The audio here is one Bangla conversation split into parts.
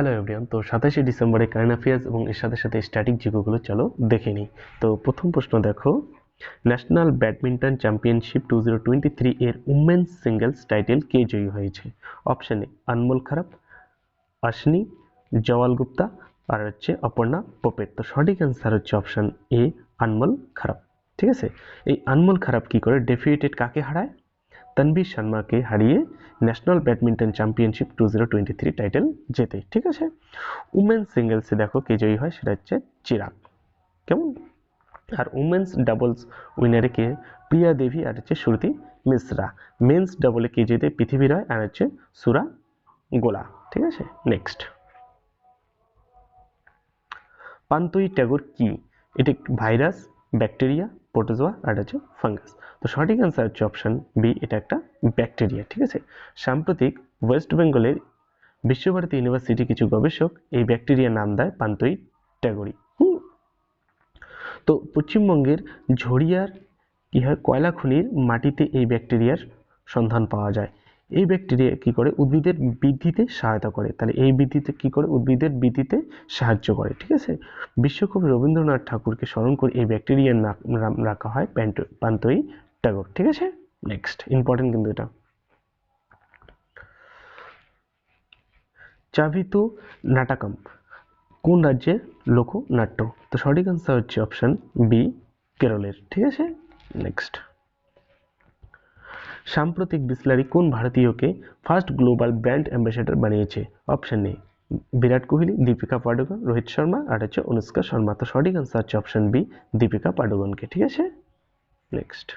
হ্যালো এভরিওয়ান তো সাতাশে ডিসেম্বরে কারেন্ট অ্যাফেয়ার্স এবং এর সাথে সাথে স্ট্যাটিক জিকোগুলো চলো দেখে নিই। তো প্রথম প্রশ্ন দেখো national badminton championship two zero twenty three এর উমেন্স সিঙ্গেলস টাইটেল কে জয়ী হয়েছে? অপশান আনমোল খারাপ আশনি জওয়াল গুপ্তা আর হচ্ছে অপর্ণা পোপেট তো সঠিক অ্যান্সার হচ্ছে অপশান এ আনমোল খারাপ ঠিক আছে? এই আনমোল খারাপ কি করে? ডেফিয়েটেড কাকে হারায়? তনবীর শর্মাকে হারিয়ে national badminton championship two zero twenty three title জেতে, ঠিক আছে? উমেন্স সিঙ্গেলসে দেখো কে জয়ী হয় সেটা হচ্ছে চিরাগ। কেমন? আর উমেন্স ডাবলস উইনারে কে? প্রিয়া দেবী আর হচ্ছে শ্রুতি মিশ্রা। মেন্স ডাবলে কে জেতে পৃথিবী রায় আর হচ্ছে সুরা গোলা, ঠিক আছে? নেক্সট পান্তই ট্যাগর কি? এটি ভাইরাস ব্যাকটেরিয়া প্রোটোজোয়া আর হচ্ছে ফাঙ্গাস তো সঠিক অ্যান্সার হচ্ছে অপশান বি এটা একটা ব্যাকটেরিয়া ঠিক আছে? সাম্প্রতিক ওয়েস্ট বেঙ্গলের বিশ্বভারতী ইউনিভার্সিটি কিছু গবেষক এই ব্যাকটেরিয়ার নাম দেয় পান্তই ট্যাগরি তো পশ্চিমবঙ্গের ঝরিয়ার কী হয় কয়লা খনির মাটিতে এই ব্যাকটেরিয়ার সন্ধান পাওয়া যায়? এই ব্যাকটেরিয়া কী করে? উদ্ভিদের বৃদ্ধিতে সহায়তা করে। তাহলে এই বৃদ্ধিতে কী করে? উদ্ভিদের বৃদ্ধিতে সাহায্য করে, ঠিক আছে? বিশ্বকবি রবীন্দ্রনাথ ঠাকুরকে স্মরণ করে এই ব্যাকটেরিয়ার নাম রাখা হয় প্যান্টো পান্তই ট্যাগর, ঠিক আছে? নেক্সট ইম্পর্টেন্ট কিন্তু এটা। চাভিতু নাটাকাম, কোন রাজ্যের লোকনাট্য? তো সঠিক আনসার হচ্ছে অপশান বি কেরলের, ঠিক আছে? নেক্সট সাম্প্রতিক বিসলারি কোন ভারতীয়কে ফার্স্ট গ্লোবাল ব্র্যান্ড অ্যাম্বাসেডর বানিয়েছে? অপশান এ, বিরাট কোহলি, দীপিকা পাডুকন, রোহিত শর্মা, আর হচ্ছে অনুষ্কা শর্মা। তো সঠিক আনসার হচ্ছে অপশান বি দীপিকা পাডুকনকে, ঠিক আছে? নেক্সট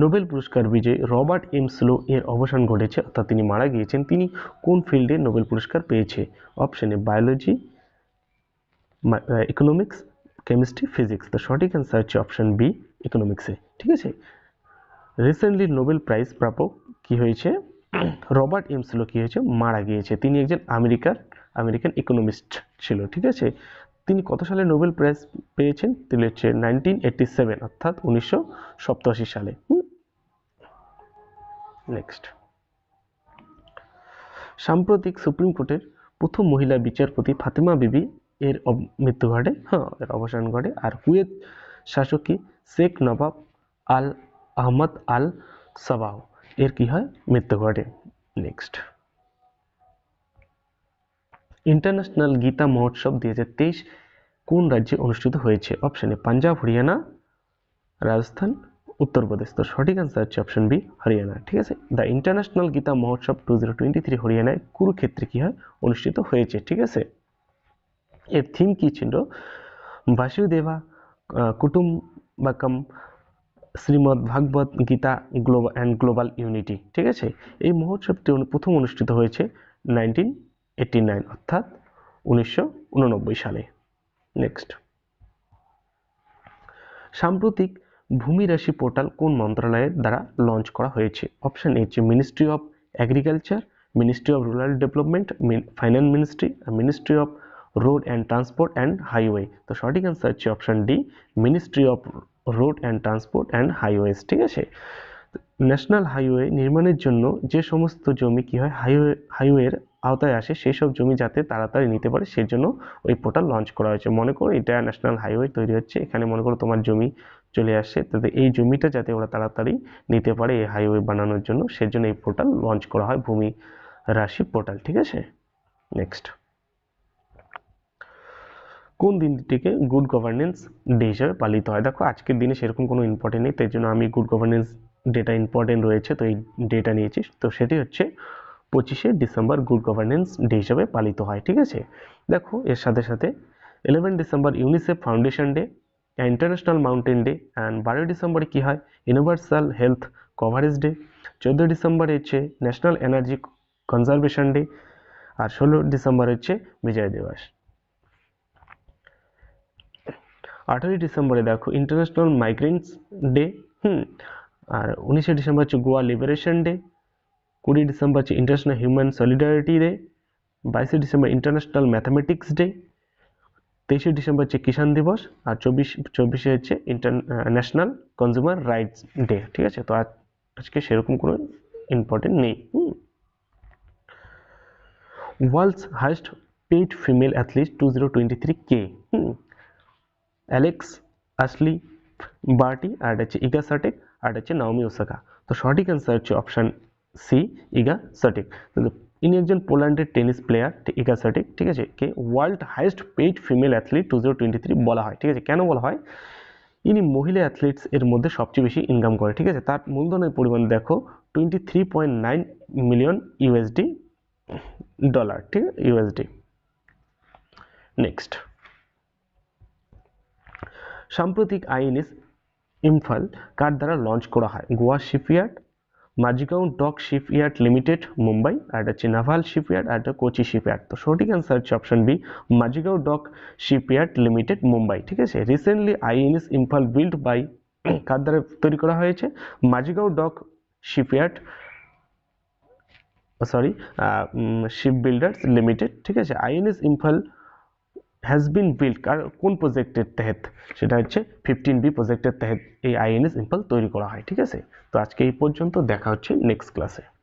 নোবেল পুরস্কার বিজয়ী রবার্ট এম স্লো এর অবসান ঘটেছে, অর্থাৎ তিনি মারা গিয়েছেন। তিনি কোন ফিল্ডে নোবেল পুরস্কার পেয়েছে? Option A biology economics chemistry physics তো সঠিক অ্যান্সার হচ্ছে অপশন বি ইকোনমিক্সে ঠিক আছে? রিসেন্টলি নোবেল প্রাইজ প্রাপক কি হয়েছে? রবার্ট এম স্লো কী হয়েছে? মারা গিয়েছে। তিনি একজন আমেরিকার, আমেরিকান ইকোনমিস্ট ছিল, ঠিক আছে? তিনি কত সালে নোবেল প্রাইজ পেয়েছেন? তিনি হচ্ছে নাইনটিন এইটটি সেভেন অর্থাৎ উনিশশো সপ্তাশি সালে। নেক্সট সাম্প্রতিক সুপ্রিম কোর্টের প্রথম মহিলা বিচারপতি ফাতেমা বিবি এর মৃত্যু ঘটে হ্যাঁ এর অবসান ঘটে। আর Kuwait শাসকী Sheikh Nawaf Al Ahmad Al Sabah. এর কি হয়? মৃত্যু ঘটে। নেক্সট ইন্টারন্যাশনাল গীতা মহোৎসব দুই হাজার তেইশ কোন রাজ্যে অনুষ্ঠিত হয়েছে? Option A Punjab, Haryana. Rajasthan Uttar Pradesh তো সঠিক আনসার হচ্ছে অপশন বি হরিয়ানা। ঠিক আছে? The international Gita Mahotsav two zero twenty three হরিয়ানায় কুরুক্ষেত্রে কী হয়? অনুষ্ঠিত হয়েছে। ঠিক আছে? এর থিম কী ছিল? Vasudhaiva Kutumbakam Shrimad Bhagavad Gita global and global unity, ঠিক আছে? এই মহোৎসবটি প্রথম অনুষ্ঠিত হয়েছে নাইনটিন এইটি নাইন, অর্থাৎ উনিশশো উননব্বই সালে। নেক্সট সাম্প্রতিক ভূমি রাশি পোর্টাল কোন মন্ত্রণালয়ের দ্বারা লঞ্চ করা হয়েছে? অপশান এ হচ্ছে ministry of agriculture ministry of rural development finance ministry ministry of road and transport and highway তো সঠিক অ্যান্সার হচ্ছে option D ministry of road and transport and highways ঠিক আছে? ন্যাশনাল হাইওয়ে নির্মাণের জন্য যে সমস্ত জমি কী হয় হাইওয়ে হাইওয়ের আওতায় আসে সেই সব জমি যাতে তাড়াতাড়ি নিতে পারে সেই জন্য ওই পোর্টাল লঞ্চ করা হয়েছে। মনে করো এটা ন্যাশনাল হাইওয়ে তৈরি হচ্ছে, এখানে মনে করো তোমার জমি চলে আসছে তাতে এই জমিটা যাতে ওরা তাড়াতাড়ি নিতে পারে এই হাইওয়ে বানানোর জন্য, সেজন্য এই পোর্টাল লঞ্চ করা হয় ভূমি রাশি পোর্টাল ঠিক আছে? নেক্সট কোন দিনটিকে গুড গভর্নেন্স ডে হিসাবে পালিত হয়? দেখো, আজকের দিনে সেরকম কোনো ইম্পর্টেন্ট নেই, তাই জন্য আমি গুড গভর্নেন্স ডেটা ইম্পর্টেন্ট রয়েছে, তো এই ডেটা নিয়েছি। তো সেটি হচ্ছে পঁচিশে ডিসেম্বর গুড গভর্নেন্স ডে হিসাবে পালিত হয়, ঠিক আছে? দেখো, এর সাথে সাথে eleven December UNICEF foundation day international mountain day and বারোই ডিসেম্বরে কী হয়? ইউনিভার্সাল হেলথ কভারেজ ডে চোদ্দ ডিসেম্বর হচ্ছে ন্যাশনাল এনার্জি কনজারভেশন ডে আর ষোলো ডিসেম্বর হচ্ছে বিজয় দিবস। আঠারোই ডিসেম্বরে দেখো ইন্টারন্যাশনাল মাইগ্রেন্টস ডে হুম, আর উনিশে ডিসেম্বর হচ্ছে গোয়া লিবারেশন ডে কুড়ি ডিসেম্বর হচ্ছে ইন্টারন্যাশনাল হিউম্যান সলিডারিটি ডে বাইশে ডিসেম্বর ইন্টারন্যাশনাল ম্যাথামেটিক্স ডে তেইশে ডিসেম্বর হচ্ছে কিষাণ দিবস আর চব্বিশ, চব্বিশে হচ্ছে international consumer rights day ঠিক আছে? তো আজকে সেরকম কোনো ইম্পর্টেন্ট নেই, হুম। World's highest paid female athlete two zero twenty three কে হুম। অ্যালেক্স আসলি বার্টি আর হচ্ছে ইগা সাটেক আর হচ্ছে নাওমি ওসাকা তো সঠিক অ্যান্সার হচ্ছে অপশান সি ইগা সাটেক ইনি একজন পোল্যান্ডের টেনিস প্লেয়ার ইগা সাটেক ঠিক আছে? কে world highest paid female athlete two zero twenty three বলা হয়, ঠিক আছে? কেন বলা হয়? ইনি মহিলা অ্যাথলিটস এর মধ্যে সবচেয়ে বেশি ইনকাম করে, ঠিক আছে? তার মূলধনের পরিমাণ দেখো twenty three point nine million USD dollar ঠিক ইউএসডি নেক্সট সাম্প্রতিক আইএনএস ইমফাল কার দ্বারা লঞ্চ করা হয়? Goa shipyard, Mazagaon dock shipyard limited, Mumbai, আর এটা হচ্ছে নাভাল শিপইয়ার্ড, আর এটা কোচি শিপইয়ার্ড। তো সঠিক অ্যান্সার হচ্ছে option B Mazagaon dock shipyard limited, Mumbai. ঠিক আছে? Recently INS Imphal build by কার দ্বারা তৈরি করা হয়েছে? Mazagaon dock shipyard sorry ship builders limited ঠিক আছে? INS Imphal has been build আর কোন প্রজেক্টের তহত? সেটা হচ্ছে ফিফটিন বি প্রজেক্টের তেহেত, এই আইএনএস ইম্পাল তৈরি করা হয়, ঠিক আছে? তো আজকে এই পর্যন্ত দেখা হচ্ছে নেক্সট ক্লাসে